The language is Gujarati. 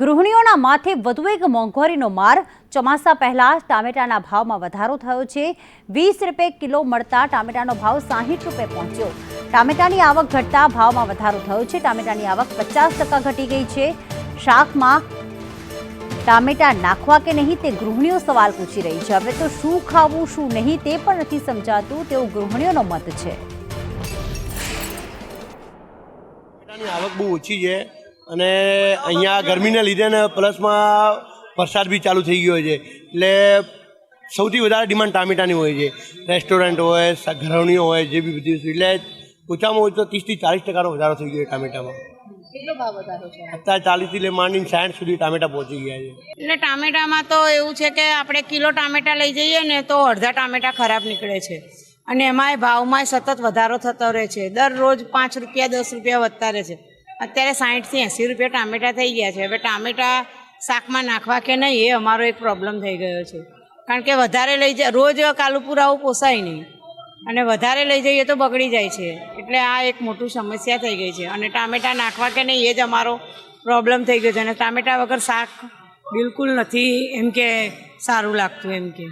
ગૃહિણીઓના માથે વધુ એક મોંઘવારીનો માર. ચોમાસા પહેલાં ટામેટાના ભાવમાં વધારો થયો છે. વીસ રૂપિયે કિલો મળતા ટામેટાનો ભાવ સાહીઠ રૂપિયે પહોંચ્યો. ટામેટાની આવક ઘટતા ભાવમાં વધારો થયો છે. ટામેટાની આવક પચાસ ટકા ઘટી ગઈ છે. શાકમાં ટામેટા નાખવા કે નહીં તે ગૃહિણીઓ સવાલ પૂછી રહી છે. હવે તો શું ખાવું, શું નહીં તે પણ નથી સમજાતું. તેવું ગૃહિણીઓનો મત છે. આવક બહુ ઓછી છે. અને અહીંયા ગરમીને લીધે ને પ્લસમાં વરસાદ બી ચાલુ થઈ ગયો છે. એટલે સૌથી વધારે ડિમાન્ડ ટામેટાની હોય છે. રેસ્ટોરન્ટ હોય ઘરણીઓ હોય જે બી બધી એટલે ઓછામાં ઓછો ત્રીસથી ચાલીસ ટકાનો વધારો થઈ ગયો છે ટામેટામાં. કેટલો ભાવ વધારો અત્યારે ચાલીસથી લઈ માંડીને સાઠ સુધી ટામેટા પહોંચી ગયા છે. એટલે ટામેટામાં તો એવું છે કે આપણે કિલો ટામેટા લઈ જઈએ ને તો અડધા ટામેટા ખરાબ નીકળે છે. અને એમાંય ભાવમાં સતત વધારો થતો રહે છે. દરરોજ પાંચ રૂપિયા દસ રૂપિયા વધતા રહે છે. અત્યારે સાહીઠથી એંસી રૂપિયા ટામેટા થઈ ગયા છે. હવે ટામેટાં શાકમાં નાખવા કે નહીં, એ અમારો એક પ્રોબ્લેમ થઈ ગયો છે. કારણ કે વધારે લઈ જાય, રોજ કાલુપુર પોસાય નહીં. અને વધારે લઈ જઈએ તો બગડી જાય છે. એટલે આ એક મોટું સમસ્યા થઈ ગઈ છે. અને ટામેટાં નાખવા કે નહીં, એ જ અમારો પ્રોબ્લેમ થઈ ગયો છે. અને ટામેટા વગર શાક બિલકુલ નથી એમ કે સારું લાગતું એમ કે.